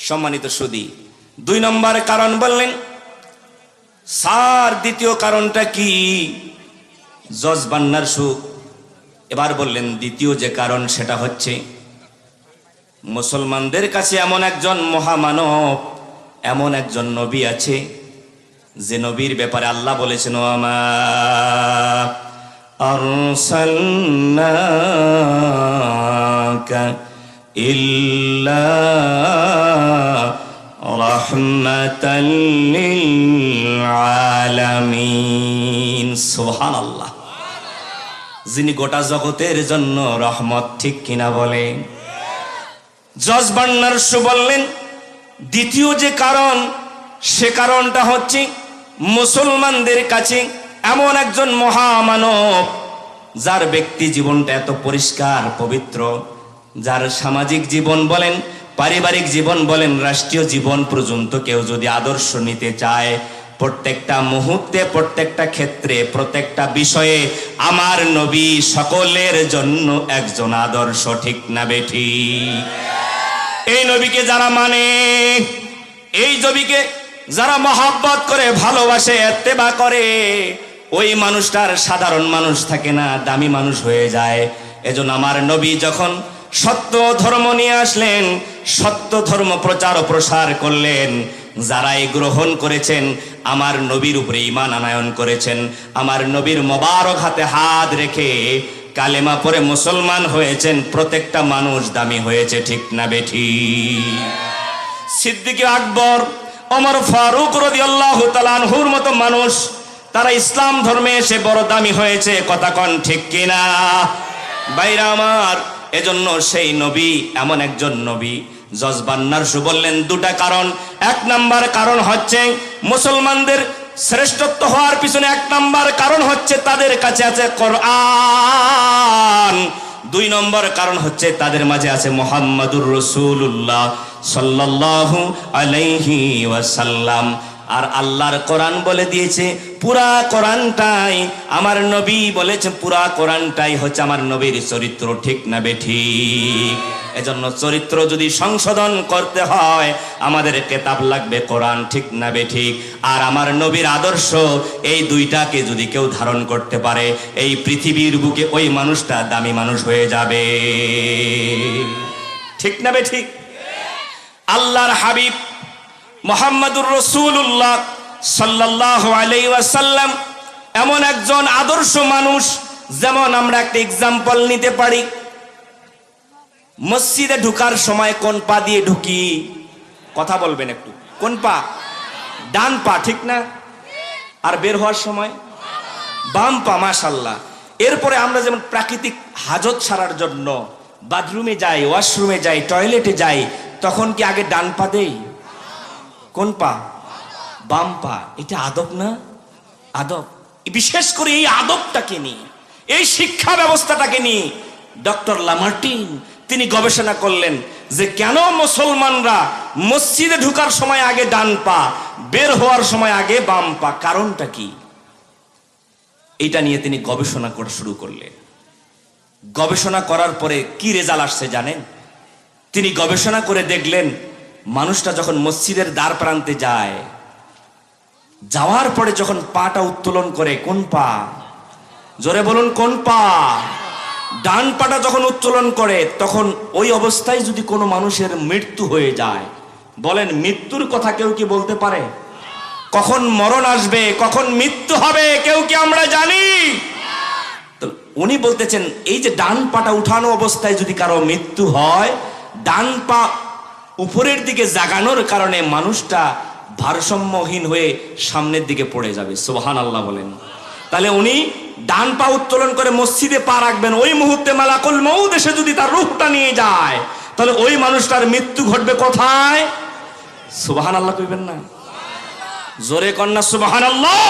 সম্মানিত সুদী, দুই নম্বর কারণ বললেন সার দ্বিতীয় কারণটা কি? জজ বান্নার সুখ। এবার বললেন, দ্বিতীয় যে কারণ সেটা হচ্ছে, মুসলমানদের কাছে এমন একজন মহামানব, এমন একজন নবী আছে, যে নবীর ব্যাপারে আল্লাহ বলেছেন "ও যিনি গোটা জগতের জন্য রহমত ঠিক কিনা বলে জজ বান্নার সু বললেন, দ্বিতীয় যে কারণ, সে কারণটা হচ্ছে মুসলমানদের কাছে এমন একজন মহামানব, যার ব্যক্তি জীবনটা এত পরিষ্কার, পবিত্র। যার সামাজিক জীবন বলেন, পারিবারিক জীবন বলেন, রাষ্ট্রীয় জীবন পর্যন্ত কেউ যদি আদর্শ নিতে চায়, প্রত্যেকটা মুহূর্তে, প্রত্যেকটা ক্ষেত্রে, প্রত্যেকটা বিষয়ে আমার নবী সকলের জন্য একজন আদর্শ, ঠিক না বেঠি? এই নবীকে যারা মানে এই নবীকে যারা মহাব্বত করে, ভালোবাসে, এত্তেবা করে, ওই মানুষটার সাধারণ মানুষ থাকে না, দামি মানুষ হয়ে যায়। এজন্য আমার নবী যখন সত্য ধর্ম নিয়ে আসলেন, সত্য ধর্ম প্রচার ও প্রসার করলেন। যারাই গ্রহণ করেছেন, আমার নবীর উপরে ইমান আনায়ন করেছেন। আমার নবীর মোবারক হাতে হাত রেখে কালেমা পরে মুসলমান হয়েছেন, প্রত্যেকটা মানুষ দামি হয়েছে, ঠিক না বেঠি? সিদ্দিকে আকবর, ওমর ফারুক রদি আল্লাহ তালানহুর মতো মানুষ, তারা ইসলাম ধর্মে এসে বড় দামি হয়েছে, কথা কন ঠিক কিনা? বাইরা আমার এজন্য সেই নবী, এমন একজন নবী জজবান্নার সু বললেন দুটা কারণ। এক নাম্বার কারণ হচ্ছে মুসলমানদের শ্রেষ্ঠত্ব হওয়ার পিছনে এক নাম্বার কারণ হচ্ছে তাদের কাছে আছে কোরআন। দুই নম্বর কারণ হচ্ছে তাদের মাঝে আছে মোহাম্মদুর রসুল্লাহ সাল্লাল্লাহু আলাইহি ওয়াসাল্লাম। আর আল্লাহর কোরআন বলে দিয়েছে, পুরা কোরআনটাই আমার নবী বলেছে, পুরা কোরআনটাই হচ্ছে আমার নবীর চরিত্র। ঠিক না বেঠিক এজন্য চরিত্র যদি সংশোধন করতে হয়, আমাদের কেতাব লাগবে কোরআন, ঠিক না বেঠিক আর আমার নবীর আদর্শ, এই দুইটাকে যদি কেউ ধারণ করতে পারে, এই পৃথিবীর বুকে ওই মানুষটা দামি মানুষ হয়ে যাবে। ঠিক না বেঠিক আল্লাহর হাবিব মোহাম্মদুর রসুল্লাহ সাল্লাহ আলাই ওয়াসাল্লাম এমন একজন আদর্শ মানুষ, যেমন আমরা একটা এক্সাম্পল নিতে পারি। মসজিদে ঢুকার সময় কোন পা দিয়ে ঢুকি? কথা বলবেন একটু। কোন পা? ডান পা, ঠিক না? আর বের হওয়ার সময়? বাম পা মাশাল্লাহ এরপরে আমরা যেমন প্রাকৃতিক হাজত ছাড়ার জন্য বাথরুমে যাই, ওয়াশরুমে যাই, টয়লেটে যাই, তখন কি আগে ডান পা দেই? কোন পা বাম পা এটা আদব না? আদব। বিশেষ করে এই আদবটাকে নিয়ে, এই শিক্ষা ব্যবস্থাটাকে নিয়ে ডক্টর লামার্টিন, তিনি গবেষণা করলেন যে কেন মুসলমানরা মসজিদে ঢুকার সময় আগে ডান পা বের হওয়ার সময় আগে বাম পা কারণটা কি? এটা নিয়ে তিনি গবেষণা করা শুরু করলেন। গবেষণা করার পরে কি রেজাল্ট আসছে জানেন? তিনি গবেষণা করে দেখলেন মানুষটা যখন মসজিদের দ্বার প্রান্তে যায়, যাওয়ার পরে যখন পাটা উত্তোলন করে, কোন পা? জোরে বলুন, কোন পা? ডান পাটা যখন উত্তোলন করে, তখন ওই অবস্থায় যদি কোনো মানুষের মৃত্যু হয়ে যায়, বলেন, মৃত্যুর কথা কেউ কি বলতে পারে? কখন মরণ আসবে, কখন মৃত্যু হবে, কেউ কি আমরা জানি? উনি বলতেছেন, এই যে ডান পাটা উঠানো অবস্থায় যদি কারও মৃত্যু হয়, ডান পা উপরের দিকে জাগানোর কারণে মানুষটা ভারসাম্যহীন হয়ে সামনের দিকে পড়ে যাবে। সোহান আল্লাহ বলেন। তাহলে উনি ডান পা উত্তোলন করে মসজিদে পা রাখবেন, ওই মুহূর্তে মালাকুল মৌদ এসে যদি তার রূপটা নিয়ে যায়, তাহলে ওই মানুষটার মৃত্যু ঘটবে কোথায়? সুবাহান আল্লাহ কইবেন না। জোরে কন্যা সুবাহান আল্লাহ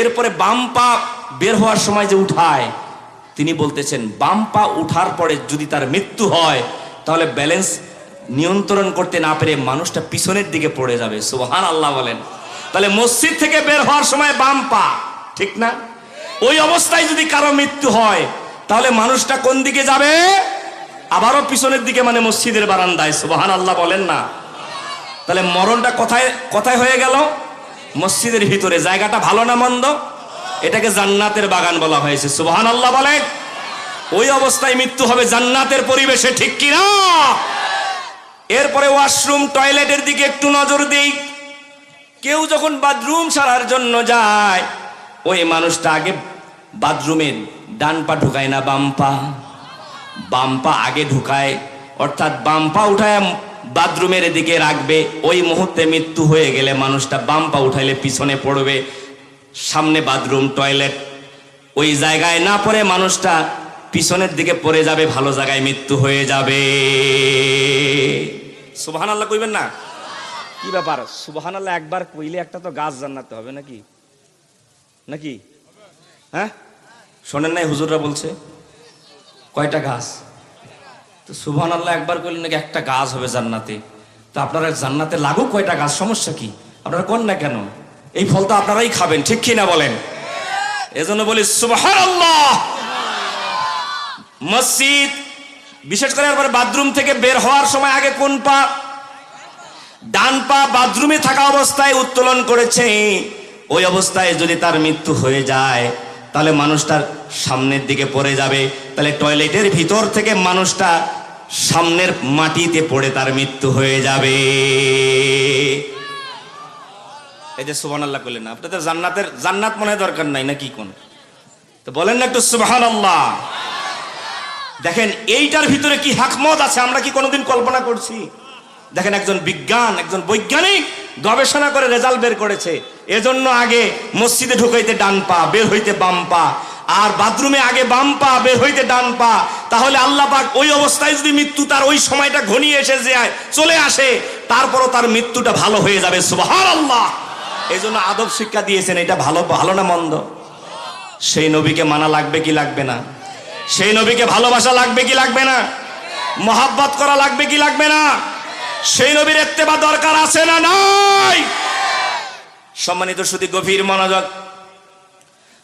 এরপরে বাম পা বের হওয়ার সময় যে উঠায়, তিনি বলতেছেন, বাম পা উঠার পরে যদি তার মৃত্যু হয়, তাহলে ব্যালেন্স নিয়ন্ত্রণ করতে না পেরে মানুষটা পিছনের দিকে পড়ে যাবে। সুবহান আল্লাহ বলেন। তাহলে মসজিদ থেকে বের হওয়ার সময় বাম পা, ঠিক না? ওই অবস্থায় যদি কারও মৃত্যু হয়, তাহলে মানুষটা কোন দিকে যাবে? আবারও পিছনের দিকে মানে মসজিদের বারান্দায় সুবাহান আল্লাহ বলেন না। তাহলে মরণটা কোথায় কোথায় হয়ে গেল? মসজিদের ভিতরে। জায়গাটা ভালো না মন্দ? এটাকে জান্নাতের বাগান বলা হয়েছে সুবাহান আল্লাহ বলেন। ওই অবস্থায় মৃত্যু হবে জান্নাতের পরিবেশে, ঠিক কিনা? এরপরে ওয়াশরুম, টয়লেটের দিকে একটু নজর দিই। কেউ যখন বাথরুম সারার জন্য যায়, ওই মানুষটা আগে বাথরুমের ডান পা ঢুকায় না, বাম পা। বাম পা আগে ঢুকায়, অর্থাৎ বাম পা উঠায় বাথরুমের দিকে রাখবে। ওই মুহূর্তে মৃত্যু হয়ে গেলে মানুষটা বাম পা উঠাইলে পিছনে পড়বে, সামনে বাথরুম, টয়লেট। ওই জায়গায় না পড়ে মানুষটা পিছনের দিকে পড়ে যাবে, ভালো জায়গায় মৃত্যু হয়ে যাবে। সুবহান আল্লাহ কইবেন না? কি ব্যাপার? সুবহান আল্লাহ একবার কইলে একটা তো গাছ জান্নাতে হবে নাকি? নাকি? হ্যাঁ? শোনেন নাই, হুজুররা বলছে, কয়টা গাছ? তো সুবহান আল্লাহ একবার কইলে নাকি একটা গাছ হবে জান্নাতে। তো আপনারা জান্নাতে লাগুক কয়টা গাছ, সমস্যা কি? আপনারা কোন না কেন? এই ফল তো আপনারাই খাবেন, ঠিক কি না বলেন? এজন্য বলি সুবহান আল্লাহ মসজিদ, বিশেষ করে একবার বাথরুম থেকে বের হওয়ার সময় আগে কোন পা? ডান পা বাথরুমে থাকা অবস্থায় উত্তোলন করেছে। ওই অবস্থায় যদি তার মৃত্যু হয়ে যায়, তাহলে মানুষটার সামনের দিকে পড়ে যাবে। তাহলে টয়লেটের ভিতর থেকে মানুষটা সামনের মাটিতে পড়ে তার মৃত্যু হয়ে যাবে। এই যে সুবহান আল্লাহ করলেন আপনাদের জান্নাতের জান্নাত মনে দরকার নাই নাকি কোন? তো বলেন না একটু সুবহান আল্লাহ দেখেন, এইটার ভিতরে কি হাকমত আছে? আমরা কি কোনোদিন কল্পনা করছি? দেখেন, একজন বিজ্ঞান, একজন বৈজ্ঞানিক গবেষণা করে রেজাল্ট বের করেছে। এজন্য আগে মসজিদে ঢুকাইতে ডান পা, বের হইতে বাম পা। আর বাথরুমে আগে বাম পা, বের হইতে ডান পা। তাহলে আল্লাহ পাক ওই অবস্থায় যদি মৃত্যু তার ওই সময়টা ঘনিয়ে এসে যায়, চলে আসে, তারপরও তার মৃত্যুটা ভালো হয়ে যাবে। সুবহান আল্লাহ এই জন্য আদব শিক্ষা দিয়েছেন, এটা ভালো ভালো না মন্দ? সেই নবীকে মানা লাগবে কি লাগবে না? সেই নবীকে ভালোবাসা লাগবে কি লাগবে না মহাব্বত করা লাগবে কি লাগবে না সেই নবীর এত্তেবা দরকার আছে না নাই সম্মানিত শুধু গভীর মনোযোগ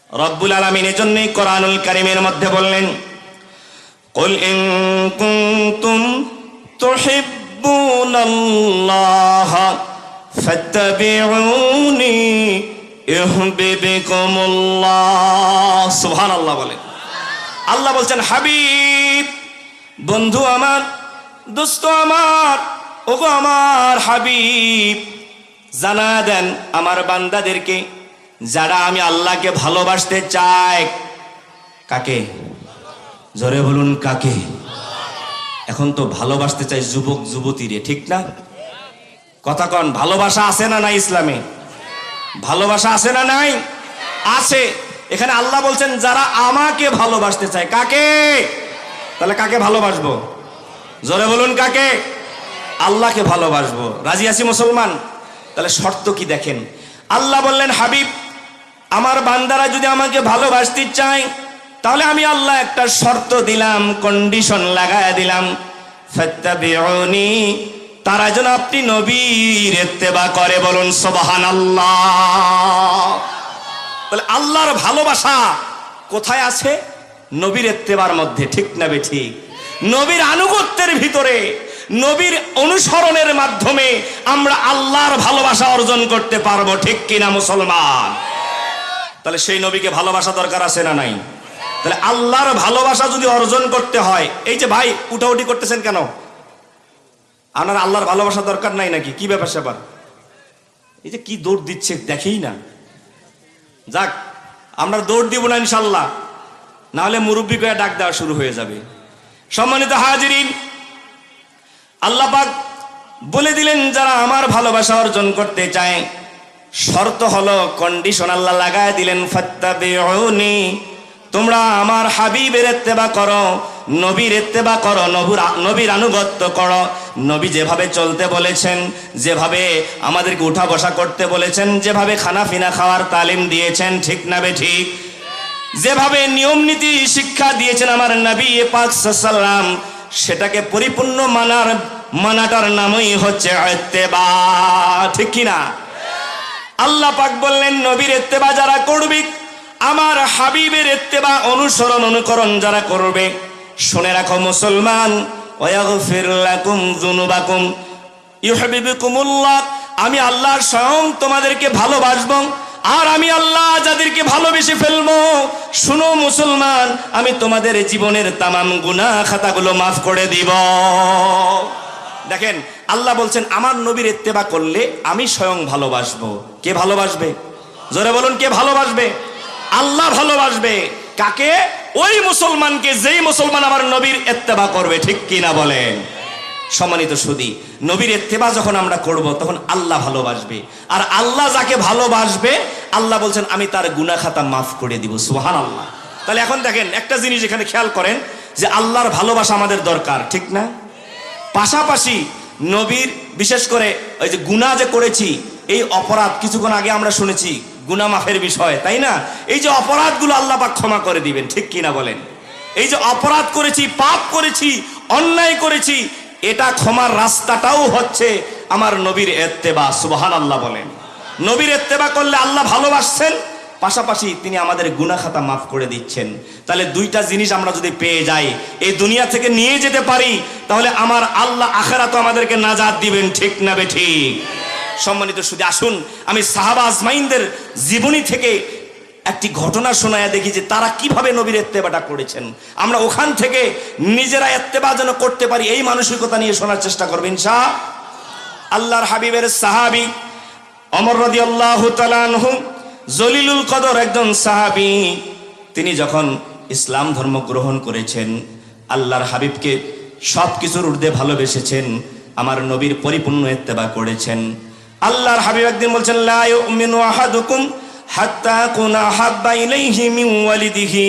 রব্বুল আলমিন এজন্যই কোরআনুল কারিমের মধ্যে বললেন قل إن كنتم تحبون الله فاتبعوني يحببكم الله سبحان الله বলেন আল্লাহ বলছেন, হাবিব, বন্ধু আমার, দোস্ত আমার, ওগো আমার হাবিব, জানা দেন আমার বান্দাদেরকে যারা আমি আল্লাহকে ভালোবাসতে চাই। কাকে? জোরে বলুন, কাকে? এখন তো ভালোবাসতে চাই যুবক, যুবতীরে, ঠিক না? কথা কন, ভালোবাসা আছে না নাই ইসলামে? ভালোবাসা আছে না নাই? আছে। এখানে আল্লাহ বলছেন, যারা আমাকে ভালোবাসতে চায়, কাকে? তাহলে কাকে ভালোবাসবো? জোরে বলুন, কাকে? আল্লাহকে ভালোবাসবো। রাজি আছি মুসলমান? তাহলে শর্ত কি দেখেন? আল্লাহ বললেন, হাবিব, আমার বান্দারা যদি আমাকে ভালোবাসতে চায়, তাহলে আমি আল্লাহ একটা শর্ত দিলাম কন্ডিশন লাগায় দিলাম। তারা যেন আপনি নবীর ইত্তেবা করে বলুন সুবহান আল্লাহ তাহলে আল্লাহর ভালোবাসা কোথায় আছে? নবীর এত্তেবার মধ্যে, ঠিক না ঠিক? নবীর আনুগত্যের ভিতরে, নবীর অনুসরণের মাধ্যমে আমরা আল্লাহর ভালোবাসা অর্জন করতে পারব, ঠিক কিনা মুসলমান? তাহলে সেই নবীকে ভালোবাসা দরকার আছে না নাই? তাহলে আল্লাহর ভালোবাসা যদি অর্জন করতে হয়, এই যে ভাই উঠাউটি করতেছেন কেন? আপনার আল্লাহর ভালোবাসা দরকার নাই নাকি? কি ব্যাপার স্যাপার? এই যে কি দৌড় দিচ্ছে, দেখেই না। যাক, আমরা দৌড় দিব না ইনশাল্লাহ। নাহলে মুরব্বী কয়ে ডাক দেওয়া শুরু হয়ে যাবে। সম্মানিত হাজিরিন আল্লাপাক বলে দিলেন, যারা আমার ভালোবাসা অর্জন করতে চায়, শর্ত হলো কন্ডিশন আল্লাহ লাগায় দিলেন, ফাত্তাবিউনি, তোমরা আমার হাবিবের এত্তেবা করো। নবীর এত্তেবা করো, নবুর নবীর আনুগত্য করো। নবী যেভাবে চলতে বলেছেন, যেভাবে আমাদেরকে উঠা বসা করতে বলেছেন, যেভাবে খানা ফিনা খাওয়ার তালিম দিয়েছেন, ঠিক না বে ঠিক? যেভাবে নিয়ম নীতি শিক্ষা দিয়েছেন আমার নবী পাক সাল্লাম, সেটাকে পরিপূর্ণ মানার, মানাটার নামই হচ্ছে ইত্তেবা। ঠিক কি না? আল্লাহ পাক বললেন, নবীর এত্তেবা যারা করবে, আমার হাবিবের এত্তেবা অনুসরণ, অনুকরণ যারা করবে শুনে রাখো মুসলমান আমি আল্লাহ স্বয়ং তোমাদেরকে ভালোবাসব, আর আমি আল্লাহ যাদেরকে ভালোবেসে ফেলব। শুনো মুসলমান, আমি তোমাদের জীবনের তামাম গুনাহ খাতাগুলো মাফ করে দিব। দেখেন, আল্লাহ বলছেন, আমার নবীর ইত্তেবা করলে আমি স্বয়ং ভালোবাসবো। কে ভালোবাসবে? জোরে বলুন, কে ভালোবাসবে? আল্লাহ ভালোবাসবে। কাকে? ওই মুসলমানকে যেই মুসলমান আমার নবীর ইত্তেবা করবে, ঠিক কি না বলেন? সম্মানিত সুদী, নবীর ইত্তেবা যখন আমরা করব, তখন আল্লাহ ভালোবাসবে। আর আল্লাহ যাকে ভালোবাসবে, আল্লাহ বলছেন, আমি তার গুনাহ খাতা মাফ করে দিব। সুহান আল্লাহ তাহলে এখন দেখেন, একটা জিনিস এখানে খেয়াল করেন, যে আল্লাহর ভালোবাসা আমাদের দরকার, ঠিক না? পাশাপাশি নবীর, বিশেষ করে ওই যে গুনাহ যে করেছি, এই অপরাধ কিছুক্ষণ আগে আমরা শুনেছি গুনাহ মাফের বিষয়, তাই না? এই যে অপরাধগুলো পাক ক্ষমা করে দিবেন, ঠিক কিনা বলেন? এই যে অপরাধ করেছি, পাপ করেছি, অন্যায় করেছি, এটা ক্ষমার রাস্তাটাও হচ্ছে আমার নবীর এত্তেবা সুবহান আল্লাহ বলেন। নবীর এত্তেবা করলে আল্লাহ ভালোবাসছেন, পাশাপাশি তিনি আমাদের গুনাখাতা মাফ করে দিচ্ছেন। তাহলে দুইটা জিনিস আমরা যদি পেয়ে যাই, এই দুনিয়া থেকে নিয়ে যেতে পারি, তাহলে আমার আল্লাহ আখেরা তো আমাদেরকে নাজাদ দিবেন, ঠিক না বে ঠিক? সম্মানিত শুধু আসুন, আমি সাহাবা আজমাইনদের জীবনী থেকে একটি ঘটনা শোনায় দেখি যে তারা কীভাবে নবীর এত্তেবাটা করেছেন। আমরা ওখান থেকে নিজেরা এত্তেবা যেন করতে পারি, এই মানসিকতা নিয়ে শোনার চেষ্টা করবেন শাহ আল্লাহর হাবিবের সাহাবি অমর রদি আল্লাহ জলিলুল কদর একজন সাহাবি, তিনি যখন ইসলাম ধর্ম গ্রহণ করেছেন, আল্লাহর হাবিবকে সব কিছুর ঊর্ধ্বে ভালোবেসেছেন, আমার নবীর পরিপূর্ণ এত্তেবা করেছেন। আল্লাহর হাবিব একদিন বলছেন, লা ইউমিনু আহাদুকুম হাত্তা কুনা হাব্বা ইলাইহি মিন ওয়ালিদিহি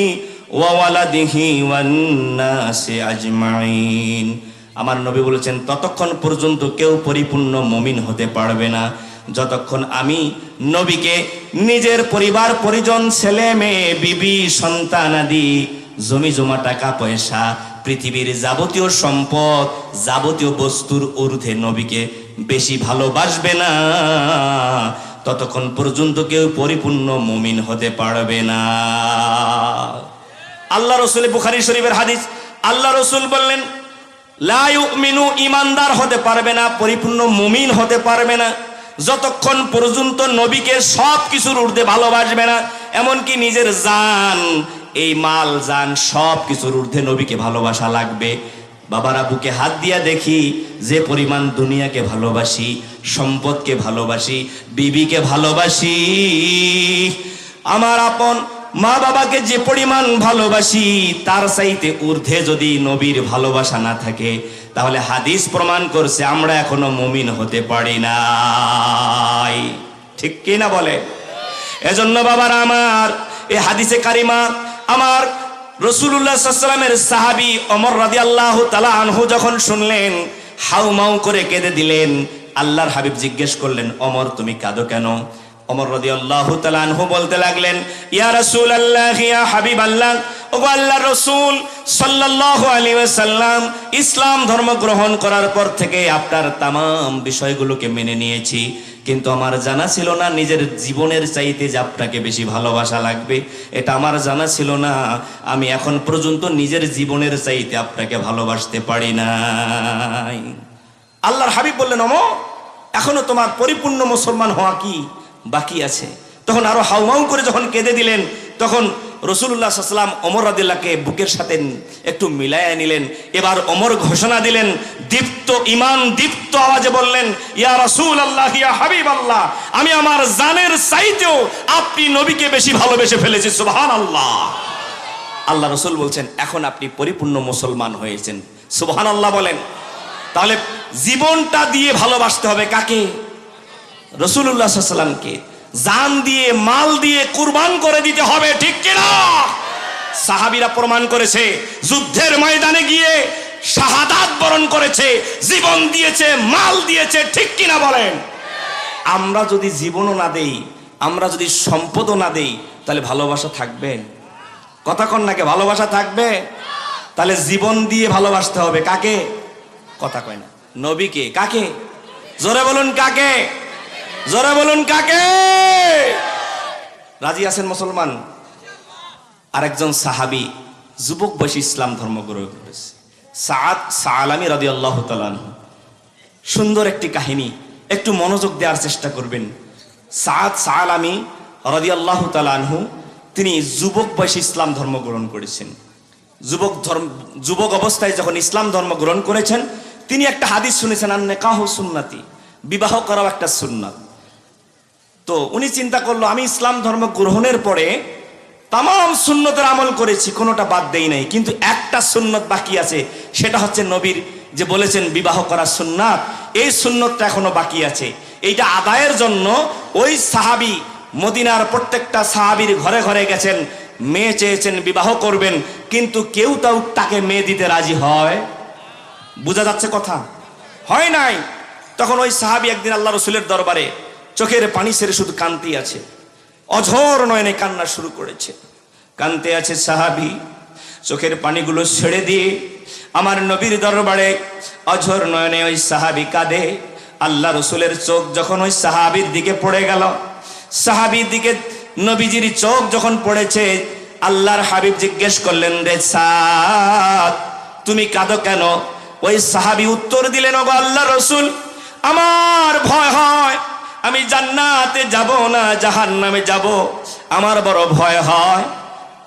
ওয়া ওয়ালাদিহি ওয়ান নাসি আজমাইন। আমার নবী বলেছেন, ততক্ষণ পর্যন্ত কেউ পরিপূর্ণ মমিন হতে পারবে না। যতক্ষণ আমি নবীকে নিজের পরিবার, পরিজন, ছেলে, মেয়ে, বিবি, সন্তান আদি, জমি জমা, টাকা পয়সা, পৃথিবীর যাবতীয় সম্পদ, যাবতীয় বস্তুর ঊর্ধ্বে নবীকে বেশি ভালোবাসবে না। ততক্ষণ পর্যন্ত কেউ পরিপূর্ণ মুমিন হতে পারবে না। আল্লাহ রসুল, বুখারি শরীফের হাদিস, আল্লাহ রসুল বললেন, লা ইউমিনু ইমানদার হতে পারবে না, পরিপূর্ণ মুমিন হতে পারবে না। যতক্ষণ পর্যন্ত নবীকে সব কিছুর ঊর্ধ্বে ভালোবাসবে না, এমনকি নিজের জান, এই মাল জান সব কিছুর ঊর্ধ্বে নবীকে ভালোবাসা লাগবে। বাবারা বুকে হাত দিয়া দেখি যে পরিমাণ দুনিয়াকে ভালোবাসি, সম্পদকে ভালোবাসি, বিবিকে ভালোবাসি। আমার আপন মা বাবাকে যে পরিমাণ ভালোবাসি, তার চাইতে ঊর্ধ্বে যদি নবীর ভালোবাসা না থাকে, তাহলে হাদিস প্রমাণ করছে আমরা এখনও মুমিন হতে পারি নাই। ঠিক কি না বলে? এজন্য বাবার আমার এই হাদিসে কারিমা, আমার রসুল্লাহ সাল্লামের সাহাবি অমর রাদি আল্লাহ তালা আনহু যখন শুনলেন, হাউ মাউ করে কেঁদে দিলেন। আল্লাহর হাবিব জিজ্ঞেস করলেন অমর তুমি কাঁদো কেন? অমর রদি আল্লাহ আনহু বলতে লাগলেন, ইয়া রসুল আল্লাহ ইয়া হাবিব আল্লাহ ও আল্লাহ রসুল সাল্লাল্লাহু আলাইহি ওয়াসাল্লাম, ইসলাম ধর্ম গ্রহণ করার পর থেকে আপনার তামাম বিষয়গুলোকে মেনে নিয়েছি। কিন্তু আমার জানা ছিল না, নিজের জীবনের চাইতে যে আপনাকে বেশি ভালোবাসা লাগবে। এটা আমার জানা ছিল না, আমি এখন পর্যন্ত নিজের জীবনের চাইতে আপনাকে ভালোবাসতে পারি নাই। আল্লাহর হাবিব বললেন অমো এখনও তোমার পরিপূর্ণ মুসলমান হওয়া কি বাকি আছে? তখন আরও হাউমাউ করে যখন কেঁদে দিলেন, তখন রসুল্লাহ সাল্লাম অমর রাদিল্লাহকে বুকের সাথে একটু মিলাইয়া নিলেন। এবার অমর ঘোষণা দিলেন, দীপ্ত ইমান দীপ্ত আওয়াজে বললেন, ইয়া রসুল আল্লাহ ইয়া হাবিব আল্লাহ আমি আমার জানের চাইতেও আপনি নবীকে বেশি ভালোবেসে ফেলেছি সুবহান আল্লাহ আল্লাহ রসুল বলছেন, এখন আপনি পরিপূর্ণ মুসলমান হয়েছেন। সুবহান আল্লাহ বলেন। তাহলে জীবনটা দিয়ে ভালোবাসতে হবে কাকে? রসুল্লাহ সাল্লামকে জান দিয়ে, মাল দিয়ে কুরবান করে দিতে হবে, ঠিক কিনা? সাহাবিরা প্রমাণ করেছে, যুদ্ধের ময়দানে গিয়ে শাহাদাত বরণ করেছে, জীবন দিয়েছে, মাল দিয়েছে, ঠিক কিনা বলেন? আমরা যদি জীবনও না দেই, আমরা যদি সম্পদও না দেই, তাহলে ভালোবাসা থাকবে? কথা কন নাকি ভালোবাসা থাকবে? তাহলে জীবন দিয়ে ভালোবাসতে হবে, কাকে? কথা কয় না। নবীকে, কাকে? জোরে বলুন কাকে? জোরে বলুন কাকে? রাজি আছেন মুসলমান? আরেকজন সাহাবি যুবক বয়সী ইসলাম ধর্ম গ্রহণ করেছে সাদ রাদি আল্লাহ সুন্দর একটি কাহিনী, একটু মনোযোগ দেওয়ার চেষ্টা করবেন। সাদ সালামি রাদি আল্লাহ তালানহু তিনি যুবক বয়সে ইসলাম ধর্ম গ্রহণ করেছেন। যুবক ধর্ম, যুবক অবস্থায় যখন ইসলাম ধর্ম গ্রহণ করেছেন, তিনি একটা হাদিস শুনেছেন আর নেকাহ সুন্নাতি, বিবাহ করাও একটা সুন্নাত। তো উনি চিন্তা করল, আমি ইসলাম ধর্ম গ্রহণের পরে তাম সুন্নতের আমল করেছি, কোনোটা বাদ দেই নাই। কিন্তু একটা সুন্নত বাকি আছে, সেটা হচ্ছে নবীর যে বলেছেন, বিবাহ করা সুন্নাত। এই সুন্নতটা এখনও বাকি আছে। এইটা আদায়ের জন্য ওই সাহাবি মদিনার প্রত্যেকটা সাহাবির ঘরে ঘরে গেছেন, মেয়ে চেয়েছেন বিবাহ করবেন, কিন্তু কেউ তাও তাকে মেয়ে দিতে রাজি হয়। বোঝা যাচ্ছে কথা? হয় নাই। তখন ওই সাহাবি একদিন আল্লাহ রসুলের দরবারে চোখের পানি সেরে শুধু কান্তি আছে। অঝোর নয়নে কান্না শুরু করেছে। কানতে আছে সাহাবি। চোখের পানিগুলো ছেড়ে দিয়ে আমার নবীর দরবারে অঝোর নয়নে ওই সাহাবি কাঁদে। আল্লাহ রসুলের চোখ যখন ওই সাহাবির দিকে পড়ে গেল, সাহাবির দিকে নবীজির চোখ যখন পড়েছে, আল্লাহর হাবিব জিজ্ঞেস করলেন, রে সাদ, তুমি কাঁদো কেন? ওই সাহাবি উত্তর দিলেন, ওগো আল্লাহ রসুল, আমার ভয় হয়। আমি জান্নাতে যাব না জাহান নামে যাব? আমার বড় ভয় হয়।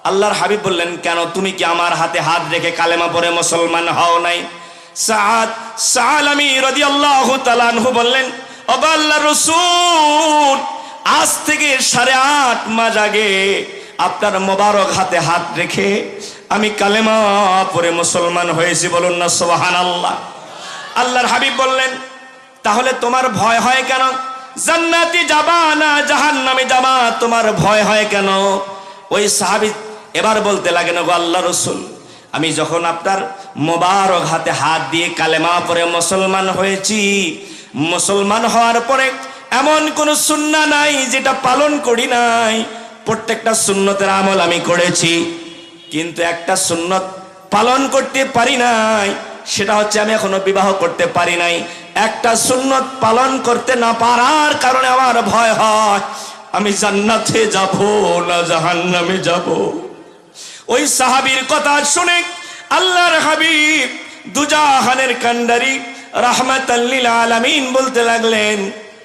আল্লাহর হাবিব বললেন, কেন তুমি কি আমার হাতে হাত রেখে কালেমা পরে মুসলমান হও নাই? সাদ সালামি রদি আল্লাহ তালানহু বললেন আল্লাহ রসুল, আজ থেকে সাড়ে আট মাস আগে আপনার মোবারক হাতে হাত রেখে আমি কালেমা পরে মুসলমান হয়েছি বলুন না সোহান আল্লাহ আল্লাহর হাবিব বললেন, তাহলে তোমার ভয় হয় কেন? জান্নাতি যাবা না জাহান নামে যাবা? তোমার ভয় হয় কেন? ওই সাহাবি এবার বলতে লাগেন গো আল্লাহ রসুল, আমি যখন আপনার মোবারক হাতে হাত দিয়ে কালেমা পরে মুসলমান হয়েছি, মুসলমান হওয়ার পরে এমন কোন সুন্না নাই যেটা পালন করি নাই। প্রত্যেকটা সুন্নতের আমল আমি করেছি, কিন্তু একটা সুন্নত পালন করতে পারি নাই। সেটা হচ্ছে আমি এখনও বিবাহ করতে পারি নাই। একটা সুন্নত পালন করতে না পারার কারণে আমার ভয় হয়। আমি জান্নাতে যাব না জাহান্নামে যাব। ওই সাহাবীর কথা শুনে আল্লাহর হাবিব দুজাহানের কান্ডারি রাহমাতাল্লিল আলামিন বলতে লাগলেন,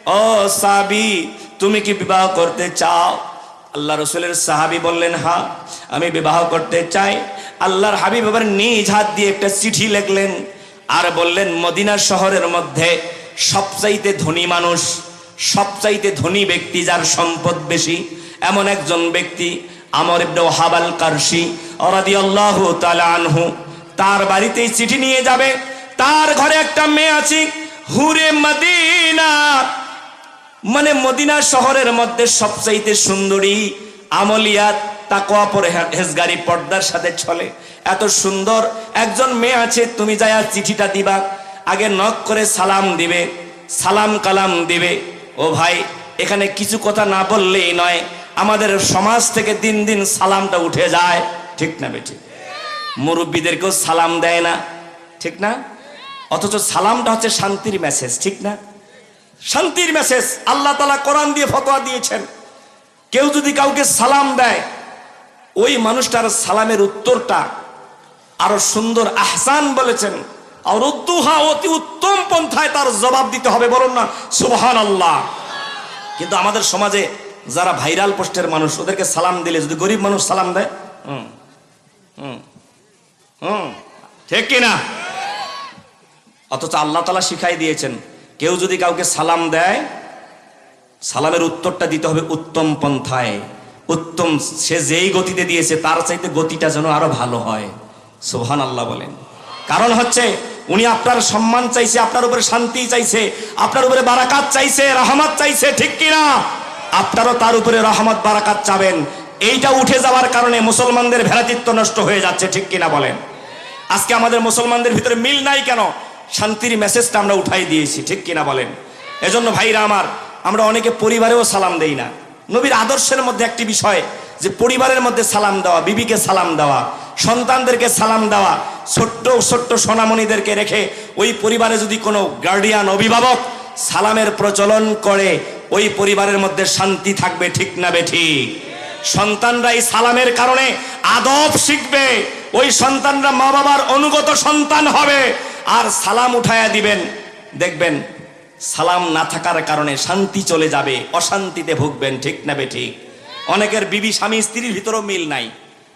ও সাবি তুমি কি বিবাহ করতে চাও? আল্লাহ রসুলের সাহাবি বললেন হা আমি বিবাহ করতে চাই। আল্লাহর হাবিব এবার নিজ হাত দিয়ে একটা চিঠি লিখলেন আর বললেন, মদিনা শহরের মধ্যে সবচাইতে ধনী মানুষ, সবচাইতে ধনী ব্যক্তি যার সম্পদ বেশি, এমন একজন ব্যক্তি আমর ইবনে হাবাল কারশি রাদিয়াল্লাহু তাআলা আনহু। তার বাড়িতেই চিঠি নিয়ে যাবে। তার ঘরে একটা মেয়ে আছে, হুরে মদিনা। মানে মদিনা শহরের মধ্যে সবচাইতে সুন্দরী, আমলিয়াত তাকোয়া পরে হেজগারি পর্দার সাথে চলে। এত সুন্দর। একজন মেয়ে আছে, তুমি যায়া চিঠিটা দিবা। আগে নক করে সালাম দিবে, সালাম কালাম দিবে। ও ভাই, এখানে কিছু কথা না বললেই নয়, আমাদের সমাজ থেকে দিন দিন সালামটা উঠে যায়। ঠিক না বেটি? মুরব্বীদেরকেও সালাম দেয় না। ঠিক না? অথচ সালামটা হচ্ছে শান্তির মেসেজ ঠিক না? শান্তির মেসেজ আল্লাহ তালা কোরআন দিয়ে ফতোয়া দিয়েছেন। কেউ যদি কাউকে সালাম দেয় ওই মানুষটার সালামের উত্তরটা আরও সুন্দর আহসান বলেছেন। আর উদ্দুহা অতি উত্তম পন্থায় তার জবাব দিতে হবে, বলুন না সুবহান আল্লাহ কিন্তু আমাদের সমাজে যারা ভাইরাল পোস্টের মানুষ, ওদেরকে সালাম দিলে যদি গরিব মানুষ সালাম দেয়, হুম হুম হুম, ঠিক কিনা অথচ আল্লাহ তালা শিখাই দিয়েছেন, কেউ যদি কাউকে সালাম দেয়, সালামের উত্তরটা দিতে হবে উত্তম পন্থায়। উত্তম, সে যেই গতিতে দিয়েছে, তার চাইতে গতিটা যেন আরও ভালো হয়। সোহান আল্লাহ বলেন। কারণ হচ্ছে, উনি আপনার সম্মান চাইছে, আপনার উপরে শান্তি চাইছে, আপনার উপরে বারাকাত চাইছে, রহমত চাইছে, ঠিক কিনা? আপনারও তার উপরে রহমত, বারাকাত চাবেন। এইটা উঠে যাওয়ার কারণে মুসলমানদের ভেড়াতিত্ব নষ্ট হয়ে যাচ্ছে, ঠিক কিনা বলেন? আজকে আমাদের মুসলমানদের ভিতরে মিল নাই কেন? শান্তির মেসেজটা আমরা উঠাই দিয়েছি, ঠিক কিনা বলেন? এজন্য ভাইরা আমার, আমরা অনেকে পরিবারেও সালাম দেই না। নবীর আদর্শের মধ্যে একটি বিষয় যে পরিবারের মধ্যে সালাম দেওয়া, বিবিকে সালাম দেওয়া, সন্তানদেরকে সালাম দেওয়া, ছোট্ট ছোট্ট সোনামণিদেরকে রেখে ওই পরিবারে যদি কোনো গার্ডিয়ান অভিভাবক সালামের প্রচলন করে, ওই পরিবারের মধ্যে শান্তি থাকবে ঠিক না বে ঠিক। সন্তানরা এই সালামের কারণে আদব শিখবে, ওই সন্তানরা মা বাবার অনুগত সন্তান হবে, আর সালাম উঠায়া দিবেন, দেখবেন সালাম না থাকার কারণে শান্তি চলে যাবে, অশান্তিতে ভুগবেন, ঠিক না বে ঠিক? অনেকের বিবি, স্বামী, স্ত্রীর ভিতরেও মিল নাই।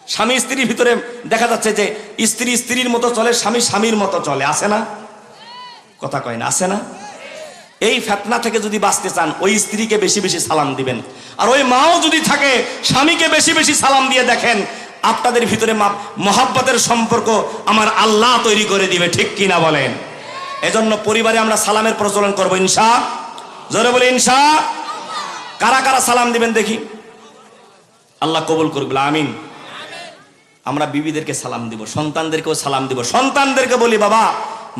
স্বামী, স্ত্রীর ভিতরে দেখা যাচ্ছে যে স্ত্রী, স্ত্রীর মতো চলে, স্বামী, স্বামীর মতো চলে। আসে না? কথা কয় না আসে না? এই ফেতনা থেকে যদি বাঁচতে চান, ওই স্ত্রীকে বেশি বেশি সালাম দিবেন। আর ওই মাও যদি থাকে, স্বামীকে বেশি বেশি সালাম দিয়ে দেখেন, আপনাদের ভিতরে মহাব্বতের সম্পর্ক আমার আল্লাহ তৈরি করে দিবে, ঠিক কিনা বলেন? এজন্য পরিবারে আমরা সালামের প্রচলন করব ইনসা জোরে বলি ইনসা কারা কারা সালাম দিবেন দেখি? আল্লাহ কবুল করবে আমিন। আমরা বিবিদেরকে সালাম দিব, সন্তানদেরকেও সালাম দিব। সন্তানদেরকে বলি, বাবা,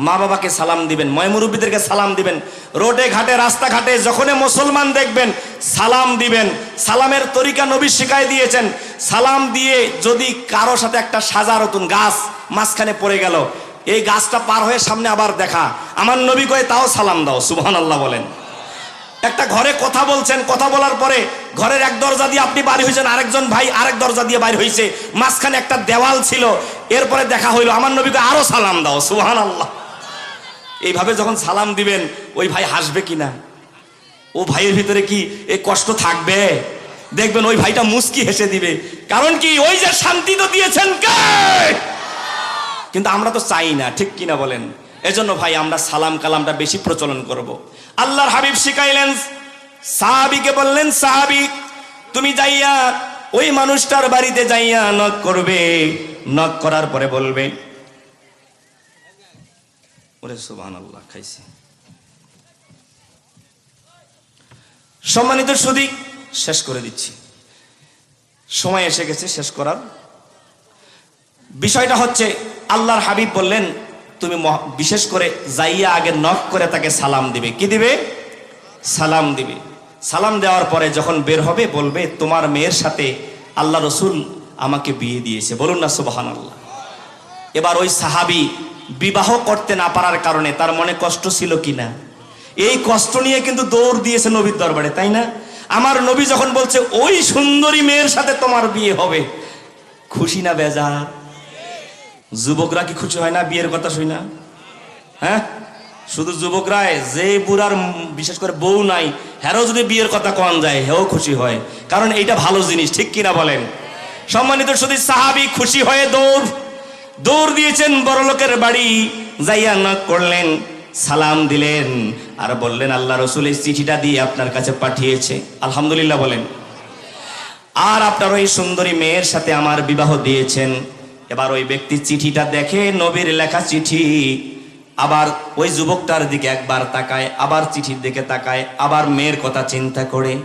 মা বাবাকে সালাম দিবেন ময়মুরব্বীদেরকে সালাম দিবেন। রোডে, ঘাটে, রাস্তাঘাটে যখনই মুসলমান দেখবেন, সালাম দিবেন। সালামের তরিকা নবী শিখাই দিয়েছেন। সালাম দিয়ে যদি কারও সাথে একটা সাজা রতুন, গাছ মাঝখানে পড়ে গেল এই গাছটা পার হয়ে সামনে আবার দেখা। আমার নবী কয়ে, তাও সালাম দাও। সুবহান আল্লাহ বলেন। একটা ঘরে কথা বলছেন, কথা বলার পরে ঘরের এক দরজা দিয়ে আপনি বাড়ি হয়েছেন, আরেকজন ভাই আরেক দরজা দিয়ে বাইর হয়েছে মাঝখানে একটা দেওয়াল ছিল, এরপরে দেখা হইল, আমার নবীকে আরও সালাম দাও। সুহান আল্লাহ এইভাবে যখন সালাম দিবেন, ওই ভাই হাসবে কিনা? ও ভাইয়ের ভিতরে কি এই কষ্ট থাকবে? দেখবেন ওই ভাইটা মুস্কি হেসে দিবে। কারণ কি, ওই যে শান্তি তো দিয়েছেন কে? কিন্তু আমরা তো চাই না, ঠিক কিনা বলেন? এজন্য ভাই, আমরা সালাম কালামটা বেশি প্রচলন করব। আল্লাহর হাবিব শিখাইলেন, সাহাবিকে বললেন, সাহাবি, তুমি যাইয়া ওই মানুষটার বাড়িতে যাইয়া নক করবে। নক করার পরে বলবে সম্মানিত সুদী, শেষ করে দিচ্ছি। সময় এসে গেছে শেষ করার। বিষয়টা হচ্ছে আল্লাহর হাবিব বললেন, তুমি বিশেষ করে যাইয়া আগে নক করে তাকে সালাম দিবে। কি দিবে? সালাম দিবে। সালাম দেওয়ার পরে যখন বের হবে, বলবে, তোমার মেয়ের সাথে আল্লাহ রসুল আমাকে বিয়ে দিয়েছে। বলুন না সুবাহান আল্লাহ এবার ওই সাহাবি বিবাহ করতে না পারার কারণে তার মনে কষ্ট ছিল কিনা এই কষ্ট নিয়ে কিন্তু দৌড় দিয়েছে নবীর দরবারে, তাই না? আমার নবী যখন বলছে, ওই সুন্দরী মেয়ের সাথে তোমার বিয়ে হবে। খুশি না বেজার? যুবকরা কি খুশি হয় না? বিয়ের কথা শুই না? হ্যাঁ? শুধু যুবকরাই, যে বুড়ার বিশেষ করে বউ নাই হ্যারও যদি বিয়ের কথা কন যায়, হেও খুশি হয়। কারণ এইটা ভালো জিনিস, ঠিক কিনা বলেন? সম্মানিত শুধু সাহাবি খুশি হয়ে দৌড় দৌড় দিয়েছেন বড় লোকের বাড়ি, যাইয়া নক করলেন, সালাম দিলেন, আর বললেন, আল্লাহ রসুল এই চিঠিটা দিয়ে আপনার কাছে পাঠিয়েছে। আলহামদুলিল্লাহ বলেন। আর আপনার ওই সুন্দরী মেয়ের সাথে আমার বিবাহ দিয়েছেন। এবার ওই ব্যক্তি চিঠিটা দেখে নবীর লেখা চিঠি। আবার ওই যুবকটার দিকে একবার তাকায়, আবার চিঠির দিকে তাকায়, আবার মেয়ের কথা চিন্তা করে।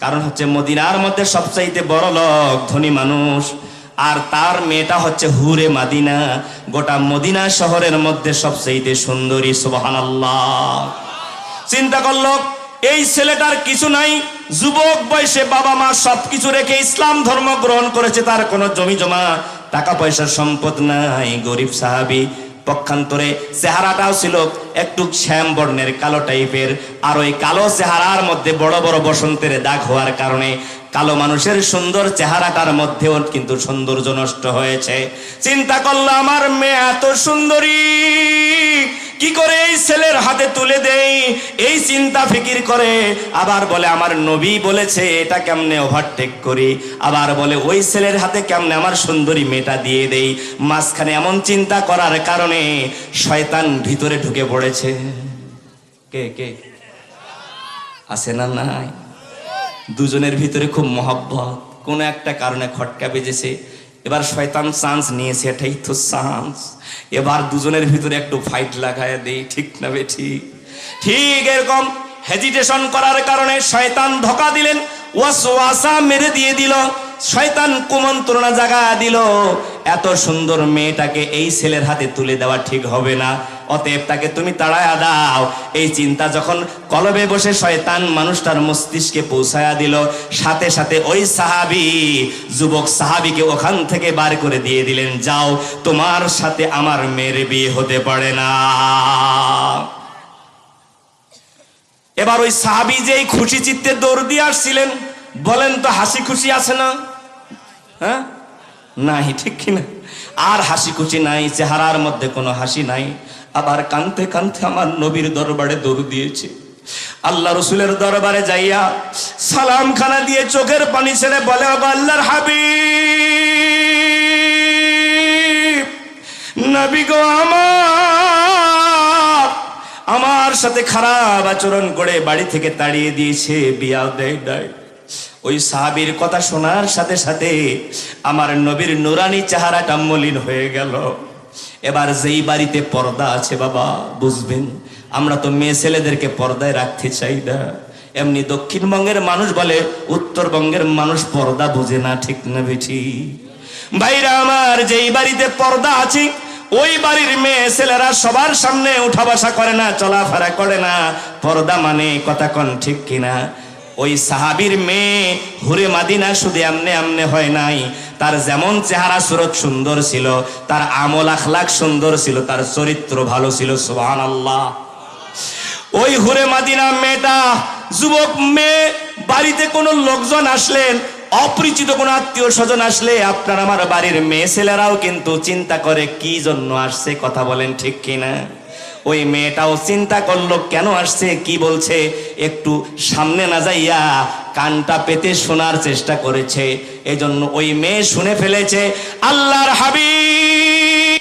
কারণ হচ্ছে মদিনার মধ্যে সবচাইতে বড় লোক, ধনী মানুষ। আর তার মেয়েটা হচ্ছে হুরে মাদিনা। গোটা মদিনা শহরের মধ্যে সবচাইতে সুন্দরী, সুবহানাল্লাহ। চিন্তা করল, এই ছেলেটার কিছু নাই। যুবক বয়সে বাবা মা সবকিছু রেখে ইসলাম ধর্ম গ্রহণ করেছে, তার কোনো জমি জমা টাকা পয়সার সম্পদ নাই, গরিব সাহাবি। পক্ষান্তরে চেহারাটাও ছিল একটু শ্যাম বর্ণের কালো টাইপের। আর ওই কালো চেহারার মধ্যে বড় বড় বসন্তের দাগ হওয়ার কারণে কালো মানুষের সুন্দর চেহারাটার মধ্যেও কিন্তু সৌন্দর্য নষ্ট হয়েছে। চিন্তা করল আমার মেয়ে এত সুন্দরী কি করে এই ছেলের হাতে তুলে দেই? এই চিন্তা ফিকির করে। আবার বলে, আমার নবী বলেছে, এটা কেমনে ওভারটেক করি? আবার বলে, ওই ছেলের হাতে কেমনে আমার সুন্দরী মেয়েটা দিয়ে দেই? মাঝখানে এমন চিন্তা করার কারণে শয়তান ভিতরে ঢুকে পড়েছে। কে কে? আছে না নাই? দুজনের ভিতরে খুব মহাব্বত। কোন একটা কারণে খটকা বেজেছে। এবার শয়তান চান্স নিয়েছে, এটাই তো চান্স এবার দুজনের ভিতরে একটু ফাইট লাগায় দেই, ঠিক না বে ঠিক ঠিক এরকম হেজিটেশন করার কারণে শয়তান ধোকা দিলেন, ওয়াসওয়াসা মেরে দিয়ে দিল, শয়তান কুমন্ত্রণা জাগা দিল। এত সুন্দর মেয়েটাকে এই ছেলের হাতে তুলে দেওয়া ঠিক হবে না। অতএব তাকে তুমি তাড়ায়া দাও। এই চিন্তা যখন কলবে বসে শয়তান মানুষটার মস্তিষ্কে পৌঁছায়া দিল, সাথে সাথে ওই সাহাবি যুবক সাহাবিকে ওখান থেকে বার করে দিয়ে দিলেন, যাও, তোমার সাথে আমার মেয়ের বিয়ে হতে পারে না। এবার ওই সাহাবি যে খুশি চিত্তে দৌড় দিয়ে আসছিলেন, বলেন তো হাসি খুশি আছে না? হ্যাঁ? নাই, ঠিক কিনা? আর হাসি খুশি নাই, চেহারার মধ্যে কোনো হাসি নাই। আবার কানতে কানতে আমার নবীর দরবারে দৌড় দিয়েছে। আল্লাহ রসুলের দরবারে যাইয়া সালাম খানা দিয়ে চোখের পানি ছেড়ে বলে, "ওগো আল্লাহর হাবিব, নবী গো আমার আমার সাথে খারাপ আচরণ করে বাড়ি থেকে তাড়িয়ে দিয়েছে, বিয়া দেয় নাই। ওই সাহাবীর কথা শোনার সাথে সাথে আমার নবীর নুরানি চেহারাটা মলিন হয়ে গেল। এবার যেই বাড়িতে পর্দা আছে বাবা, বুঝবেন? আমরা তো মেয়ে ছেলেদেরকে পর্দায় রাখতে চাই না। এমনি দক্ষিণবঙ্গের মানুষ বলে, উত্তরবঙ্গের মানুষ পর্দা বুঝে না, ঠিক না বেঠি? ভাইরা আমার, যেই বাড়িতে পর্দা আছে, ওই বাড়ির মেয়ে ছেলেরা সবার সামনে উঠা বসা করে না, চলাফেরা করে না। পর্দা মানে কথা কন ঠিক কিনা? ওই সাহাবির মেয়ে হুরে মাদিনা শুধু আমনে আমনে হয় নাই। তার যেমন চেহারা সুরত সুন্দর ছিল, তার আমল আখলাক সুন্দর ছিল, তার চরিত্র ভালো ছিল সোহান আল্লাহ ওই হুরে মাদিনা মেয়েটা, যুবক মেয়ে, বাড়িতে কোনো লোকজন আসলেন, অপরিচিত কোনো আত্মীয় স্বজন আসলে, আপনার আমার বাড়ির মেয়ে ছেলেরাও কিন্তু চিন্তা করে কি জন্য আসছে, কথা বলেন ঠিক কিনা? ওই মেয়েটাও চিন্তা করল, কেন আসছে, কি বলছে? একটু সামনে না যাইয়া কানটা পেতে শোনার চেষ্টা করেছে। এজন্য ওই মেয়ে শুনে ফেলেছে, আল্লাহর হাবিব!